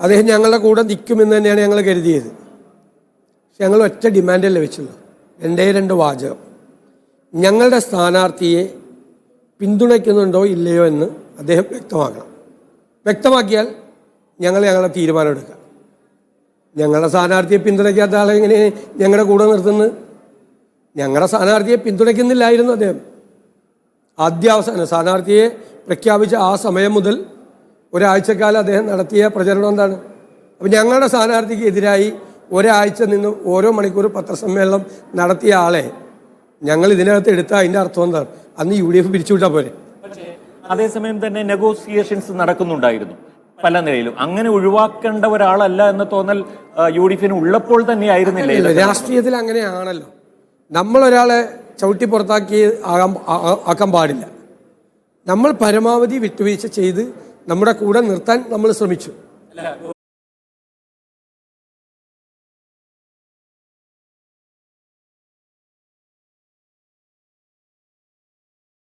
അദ്ദേഹം ഞങ്ങളുടെ കൂടെ നിൽക്കുമെന്ന് തന്നെയാണ് ഞങ്ങൾ കരുതിയത്. പക്ഷെ ഞങ്ങൾ ഒറ്റ ഡിമാൻഡല്ലേ വെച്ചുള്ളൂ. രണ്ടേ രണ്ട് വാചകം. ഞങ്ങളുടെ സ്ഥാനാർത്ഥിയെ പിന്തുണയ്ക്കുന്നുണ്ടോ ഇല്ലയോ എന്ന് അദ്ദേഹം വ്യക്തമാക്കണം. വ്യക്തമാക്കിയാൽ ഞങ്ങൾ ഞങ്ങളുടെ എടുക്കാം ഞങ്ങളുടെ സ്ഥാനാർത്ഥിയെ പിന്തുണയ്ക്കാത്ത ആളെ എങ്ങനെ ഞങ്ങളുടെ കൂടെ നിർത്തുന്നത് ഞങ്ങളുടെ സ്ഥാനാർത്ഥിയെ പിന്തുണയ്ക്കുന്നില്ലായിരുന്നു അദ്ദേഹം. ആദ്യാവസാനം സ്ഥാനാർത്ഥിയെ പ്രഖ്യാപിച്ച ആ സമയം മുതൽ ഒരാഴ്ചക്കാലം അദ്ദേഹം നടത്തിയ പ്രചരണം എന്താണ്? അപ്പം ഞങ്ങളുടെ സ്ഥാനാർത്ഥിക്ക് എതിരായി ഒരാഴ്ച നിന്ന് ഓരോ മണിക്കൂർ പത്രസമ്മേളനം നടത്തിയ ആളെ ഞങ്ങൾ ഇതിനകത്ത് എടുത്ത അതിന്റെ അർത്ഥം എന്താണ്? അന്ന് യു ഡി എഫ് പിരിച്ചുവിട്ടാൽ പോരെ അതേസമയം തന്നെ നെഗോസിയേഷൻസ് നടക്കുന്നുണ്ടായിരുന്നു പല നിലയിലും. അങ്ങനെ ഒഴിവാക്കേണ്ട ഒരാളല്ല എന്ന് തോന്നൽ യു ഡി എഫിന് ഉള്ളപ്പോൾ തന്നെ ആയിരുന്നില്ല ഇല്ല, രാഷ്ട്രീയത്തിൽ അങ്ങനെയാണല്ലോ. നമ്മളൊരാളെ ചവിട്ടി പുറത്താക്കി ആകാൻ ആക്കാൻ പാടില്ല. നമ്മൾ പരമാവധി വിട്ടുവീഴ്ച ചെയ്ത് നമ്മുടെ കൂടെ നിർത്താൻ നമ്മൾ ശ്രമിച്ചു.